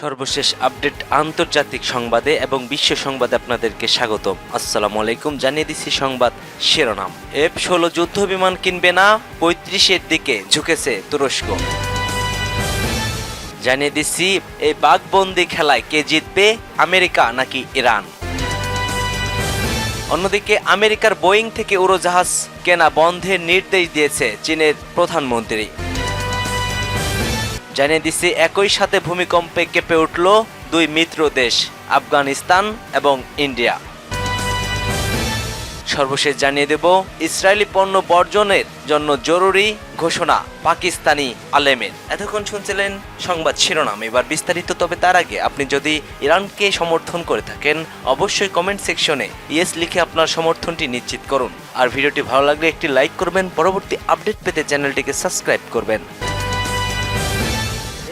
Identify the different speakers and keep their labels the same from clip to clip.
Speaker 1: সর্বশেষ আপডেট আন্তর্জাতিক সংবাদে এবং বিশ্ব সংবাদে আপনাদেরকে স্বাগতম। আসসালামু আলাইকুম, জানিয়ে দিচ্ছি সংবাদ শিরোনাম। এফ ষোলো যুদ্ধ বিমান কিনবে না, পঁয়ত্রিশের দিকে ঝুঁকেছে তুরস্ক। জানিয়ে দিচ্ছি, এই বাঘবন্দি খেলায় কে জিতবে, আমেরিকা নাকি ইরান? অন্যদিকে, আমেরিকার বোয়িং থেকে উড়োজাহাজ কেনা বন্ধের নির্দেশ দিয়েছে চীনের প্রধানমন্ত্রী। জানিয়ে দিচ্ছি একই সাথে ভূমিকম্পে কেঁপে উঠল দুই মিত্র দেশ, আফগানিস্তান এবং ইন্ডিয়া। সর্বশেষ জানিয়ে দেব, ইসরায়েলি পণ্য বর্জনের জন্য জরুরি ঘোষণা পাকিস্তানি আলেমের। এতক্ষণ শুনছিলেন সংবাদ শিরোনাম। এবার বিস্তারিত, তবে তার আগে আপনি যদি ইরানকে সমর্থন করে থাকেন, অবশ্যই কমেন্ট সেকশনে ইয়েস লিখে আপনার সমর্থনটি নিশ্চিত করুন। আর ভিডিওটি ভালো লাগলে একটি লাইক করবেন, পরবর্তী আপডেট পেতে চ্যানেলটিকে সাবস্ক্রাইব করবেন।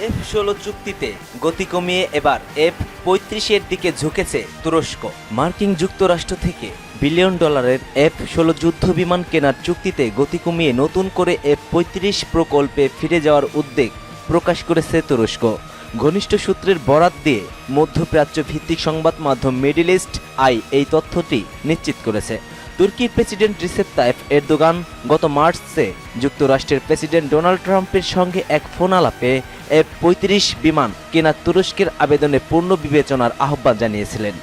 Speaker 1: এফ ষোলো চুক্তিতে গতি কমিয়ে এবার এফ পঁয়ত্রিশের দিকে ঝুঁকেছে তুরস্ক। মার্কিন যুক্তরাষ্ট্র থেকে বিলিয়ন ডলারের এফ ষোলো যুদ্ধ বিমান কেনার চুক্তিতে গতি কমিয়ে নতুন করে এফ পঁয়ত্রিশ প্রকল্পে ফিরে যাওয়ার উদ্বেগ প্রকাশ করেছে তুরস্ক। ঘনিষ্ঠ সূত্রের বরাত দিয়ে মধ্যপ্রাচ্য ভিত্তিক সংবাদ মাধ্যম মিডিল ইস্ট আই এই তথ্যটি নিশ্চিত করেছে। তুর্কির প্রেসিডেন্ট রিসেপ তাইফ এরদোগান গত মার্চে যুক্তরাষ্ট্রের প্রেসিডেন্ট ডোনাল্ড ট্রাম্পের সঙ্গে এক ফোন আলাপে এফ পঁয়ত্রিশ বিমান কেনা তুরস্কের আবেদনে পূর্ণ বিবেচনার আহ্বান জানিয়েছিলেন।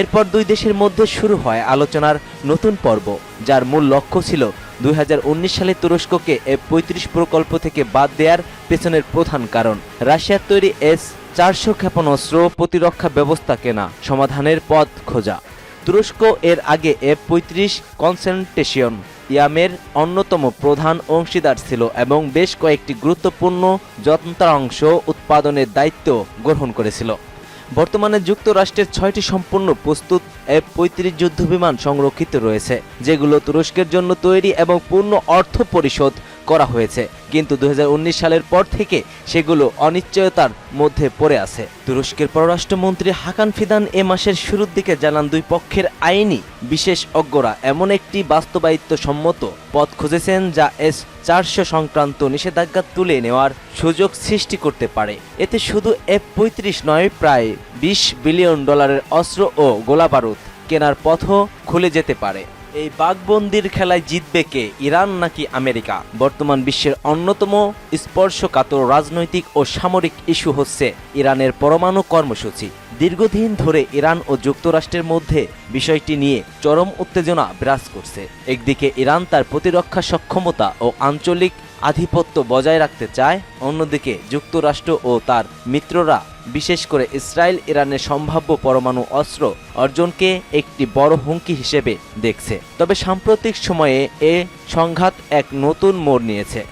Speaker 1: এরপর দুই দেশের মধ্যে শুরু হয় আলোচনার নতুন পর্ব, যার মূল লক্ষ্য ছিল দুই হাজার উনিশ সালে তুরস্ককে এফ পঁয়ত্রিশ প্রকল্প থেকে বাদ দেওয়ার পেছনের প্রধান কারণ। রাশিয়ার তৈরি এস চারশো ক্ষেপণাস্ত্র প্রতিরক্ষা ব্যবস্থা কেনা সমাধানের পথ খোঁজা। তুরস্ক এর আগে এফ পঁয়ত্রিশ কনসেন্ট্রেশন ইয়ামের অন্যতম প্রধান অংশীদার ছিল এবং বেশ কয়েকটি গুরুত্বপূর্ণ যন্ত্রাংশ উৎপাদনের দায়িত্ব গ্রহণ করেছিল। বর্তমানে যুক্তরাষ্ট্রের ছয়টি সম্পূর্ণ প্রস্তুত এফ পঁয়ত্রিশ যুদ্ধবিমান সংরক্ষিত রয়েছে, যেগুলো তুরস্কের জন্য তৈরি এবং পূর্ণ অর্থ পরিশোধ করা হয়েছে। কিন্তু দু হাজার উনিশ সালের পর থেকে সেগুলো অনিশ্চয়তার মধ্যে পড়ে আছে। তুরস্কের পররাষ্ট্রমন্ত্রী হাকান ফিদান এ মাসের শুরুর দিকে জানান, দুই পক্ষের আইনি বিশেষজ্ঞরা এমন একটি বাস্তবায়িত্ব সম্মত পথ খুঁজেছেন যা এস চারশো সংক্রান্ত নিষেধাজ্ঞা তুলে নেওয়ার সুযোগ সৃষ্টি করতে পারে। এতে শুধু এফ পঁয়ত্রিশ নয়, প্রায় বিশ বিলিয়ন ডলারের অস্ত্র ও গোলাবারুদ কেনার পথও খুলে যেতে পারে। এই বাঘবন্দির খেলায় জিতবে কে, ইরান নাকি আমেরিকা? বর্তমান বিশ্বের অন্যতম স্পর্শকাতর রাজনৈতিক ও সামরিক ইস্যু হচ্ছে ইরানের পরমাণু কর্মসূচি। দীর্ঘদিন ধরে ইরান ও যুক্তরাষ্ট্রের মধ্যে বিষয়টি নিয়ে চরম উত্তেজনা বিরাজ করছে। একদিকে ইরান তার প্রতিরক্ষা সক্ষমতা ও আঞ্চলিক আধিপত্য বজায় রাখতে চায়, অন্যদিকে যুক্তরাষ্ট্র ও তার মিত্ররা, বিশেষ করে ইসরায়েল, ইরানের সম্ভাব্য পরমাণু অস্ত্র অর্জনকে একটি বড় হুমকি হিসেবে দেখছে। তবে সাম্প্রতিক সময়ে এ সংঘাত এক নতুন মোড় নিয়েছে,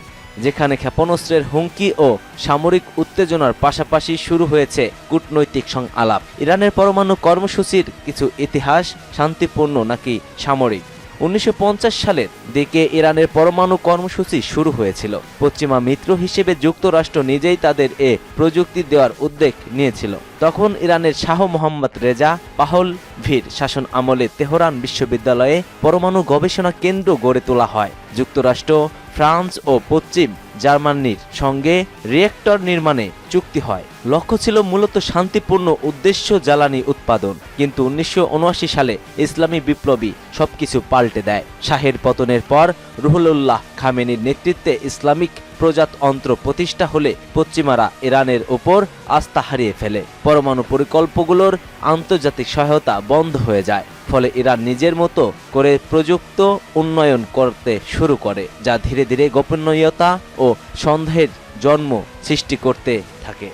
Speaker 1: যেখানে ক্ষেপণাস্ত্রের হুমকি ও সামরিক উত্তেজনার পাশাপাশি শুরু হয়েছে কূটনৈতিক সংলাপ। ইরানের পরমাণু কর্মসূচির কিছু ইতিহাস শান্তিপূর্ণ নাকি সামরিক? উনিশশো সালের দিকে ইরানের পরমাণু কর্মসূচি শুরু হয়েছিল। পশ্চিমা মিত্র হিসেবে যুক্তরাষ্ট্র নিজেই তাদের এ প্রযুক্তি দেওয়ার উদ্যোগ নিয়েছিল। তখন ইরানের শাহ মোহাম্মদ রেজা পাহল ভির শাসন আমলে তেহরান বিশ্ববিদ্যালয়ে পরমাণু গবেষণা কেন্দ্র গড়ে তোলা হয়। যুক্তরাষ্ট্র ফ্রান্স ও পশ্চিম জার্মানির সঙ্গে রিয়েক্টর নির্মাণে চুক্তি হয়। লক্ষ্য ছিল মূলত শান্তিপূর্ণ উদ্দেশ্য জ্বালানি উৎপাদন, কিন্তু উনিশশো উনআশি সালে ইসলামী বিপ্লবী সবকিছু পাল্টে দেয়। শাহের পতনের পর রুহুল্লাহ খামেনির নেতৃত্বে ইসলামিক প্রজাতন্ত্র প্রতিষ্ঠা হলে পশ্চিমারা ইরানের ওপর আস্থা হারিয়ে ফেলে। পরমাণু পরিকল্পগুলোর আন্তর্জাতিক সহায়তা বন্ধ হয়ে যায়। ফলে ইরান নিজের মতো করে প্রযুক্ত উন্নয়ন করতে শুরু করে, যা ধীরে ধীরে গোপনীয়তা ও সন্দেহের জন্ম সৃষ্টি করতে থাকে।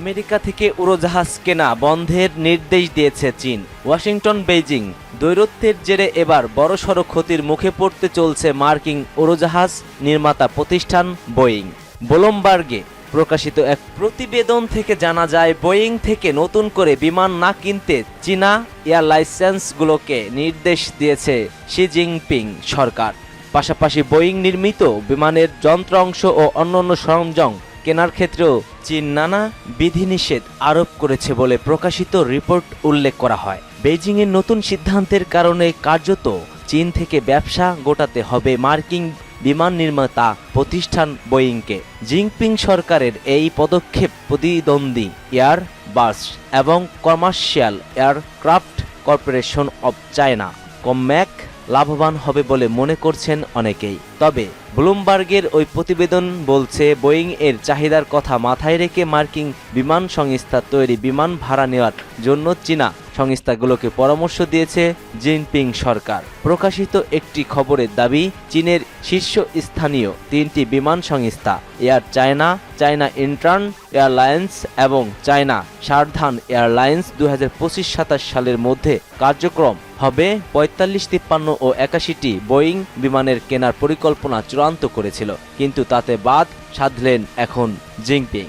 Speaker 1: আমেরিকা থেকে উড়োজাহাজ কেনা বন্ধের নির্দেশ দিয়েছে চীন। ওয়াশিংটন, বেইজিং দৈরত্বের জেরে এবার বড়সড় ক্ষতির মুখে পড়তে চলছে মার্কিন উড়োজাহাজ নির্মাতা প্রতিষ্ঠান বোয়িং। বোলমবার্গে প্রকাশিত এক প্রতিবেদন থেকে জানা যায়, বোয়িং থেকে নতুন করে বিমান না কিনতে চীনা এয়ার লাইসেন্সগুলোকে নির্দেশ দিয়েছে শি জিনপিং সরকার। পাশাপাশি বোয়িং নির্মিত বিমানের যন্ত্রাংশ ও অন্যান্য সরঞ্জাম কেনার ক্ষেত্রেও চীন নানা বিধিনিষেধ আরোপ করেছে বলে প্রকাশিত রিপোর্ট উল্লেখ করা হয়। বেইজিংয়ের নতুন সিদ্ধান্তের কারণে কার্যত চীন থেকে ব্যবসা গোটাতে হবে মার্কিন বিমান নির্মাতা প্রতিষ্ঠান বোয়িংকে। জিনপিং সরকারের এই পদক্ষেপ প্রতিদ্বন্দ্বী এয়ার বাস এবং commercial aircraft corporation of China. কম্যাক লাভবান হবে বলে মনে করছেন অনেকেই। তবে ব্লুমবার্গের ওই প্রতিবেদন বলছে, বোয়িং এর চাহিদার কথা মাথায় রেখে মার্কিন বিমান সংস্থা তৈরি বিমান ভাড়া নেওয়ার জন্য চীনা সংস্থাগুলোকে পরামর্শ দিয়েছে জিনপিং সরকার। প্রকাশিত একটি খবরের দাবি, চীনের শীর্ষস্থানীয় তিনটি বিমান সংস্থা, Air China China Eastern Airlines এবং চায়না সারধান এয়ারলাইন্স দু হাজার পঁচিশ সাতাশ সালের মধ্যে কার্যক্রম হবে। পঁয়তাল্লিশ তিপ্পান্ন ও একাশিটি বোয়িং বিমানের কেনার পরিকল্পনা চূড়ান্ত করেছিল, কিন্তু তাতে বাদ সাধলেন এখন জিনপিং।